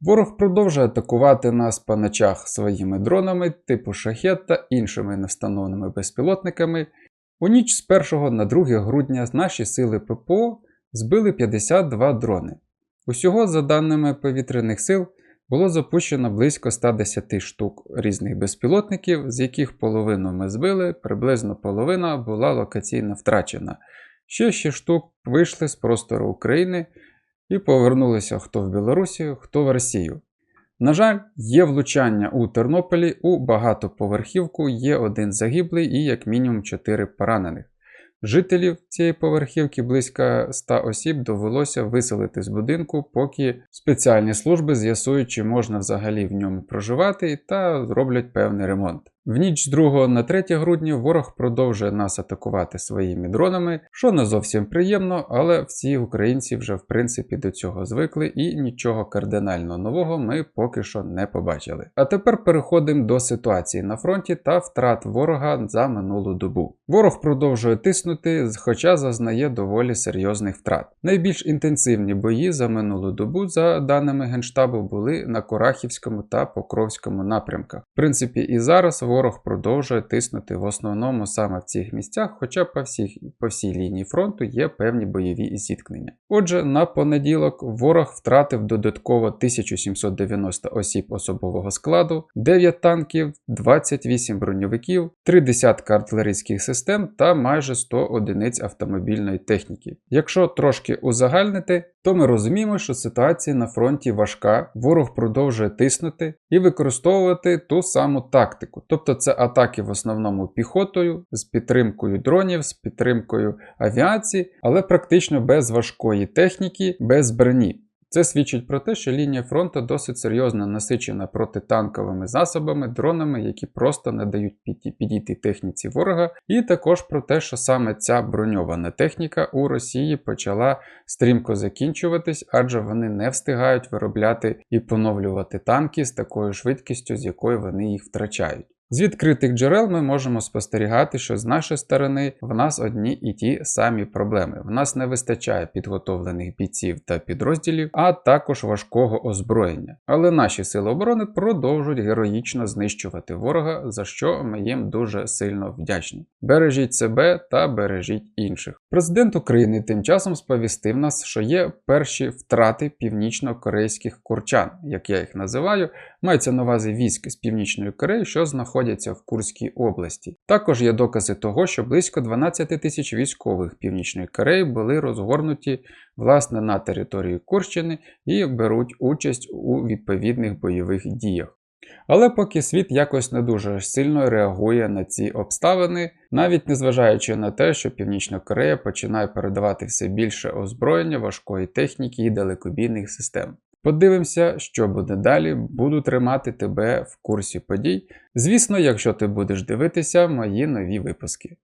Ворог продовжує атакувати нас по ночах своїми дронами типу шахет та іншими невстановленими безпілотниками. У ніч з 1 на 2 грудня наші сили ППО збили 52 дрони. Усього, за даними повітряних сил, було запущено близько 110 штук різних безпілотників, з яких половину ми збили, приблизно половина була локаційно втрачена. Ще 6 штук вийшли з простору України і повернулися хто в Білорусі, хто в Росію. На жаль, є влучання у Тернополі у багатоповерхівку, є один загиблий і як мінімум 4 поранених. Жителів цієї поверхівки близько 100 осіб довелося виселити з будинку, поки спеціальні служби з'ясують, чи можна взагалі в ньому проживати, та зроблять певний ремонт. В ніч з 2 на 3 грудня ворог продовжує нас атакувати своїми дронами, що не зовсім приємно, але всі українці вже в принципі до цього звикли і нічого кардинально нового ми поки що не побачили. А тепер переходимо до ситуації на фронті та втрат ворога за минулу добу. Ворог продовжує тиснути, хоча зазнає доволі серйозних втрат. Найбільш інтенсивні бої за минулу добу, за даними Генштабу, були на Корахівському та Покровському напрямках. В принципі, і зараз ворог продовжує тиснути в основному саме в цих місцях, хоча по, всіх, по всій лінії фронту є певні бойові зіткнення. Отже, на понеділок ворог втратив додатково 1790 осіб особового складу, 9 танків, 28 броньовиків, 3 десятка артилерійських систем та майже 100 одиниць автомобільної техніки. Якщо трошки узагальнити, то ми розуміємо, що ситуація на фронті важка, ворог продовжує тиснути і використовувати ту саму тактику. Тобто це атаки в основному піхотою, з підтримкою дронів, з підтримкою авіації, але практично без важкої техніки, без броні. Це свідчить про те, що лінія фронту досить серйозно насичена протитанковими засобами, дронами, які просто не дають піді- підійти техніці ворога, і також про те, що саме ця броньована техніка у Росії почала стрімко закінчуватись, адже вони не встигають виробляти і поновлювати танки з такою швидкістю, з якою вони їх втрачають. З відкритих джерел ми можемо спостерігати, що з нашої сторони в нас одні і ті самі проблеми. В нас не вистачає підготовлених бійців та підрозділів, а також важкого озброєння. Але наші сили оборони продовжують героїчно знищувати ворога, за що ми їм дуже сильно вдячні. Бережіть себе та бережіть інших. Президент України тим часом сповістив нас, що є перші втрати північно-корейських курчан, як я їх називаю, мається на увазі військ з Північної Кореї, що знаходяться в Курській області. Також є докази того, що близько 12 тисяч військових Північної Кореї були розгорнуті власне на території Курщини і беруть участь у відповідних бойових діях. Але поки світ якось не дуже сильно реагує на ці обставини, навіть незважаючи на те, що Північна Корея починає передавати все більше озброєння, важкої техніки і далекобійних систем. Подивимося, що буде далі. Буду тримати тебе в курсі подій. Звісно, якщо ти будеш дивитися мої нові випуски.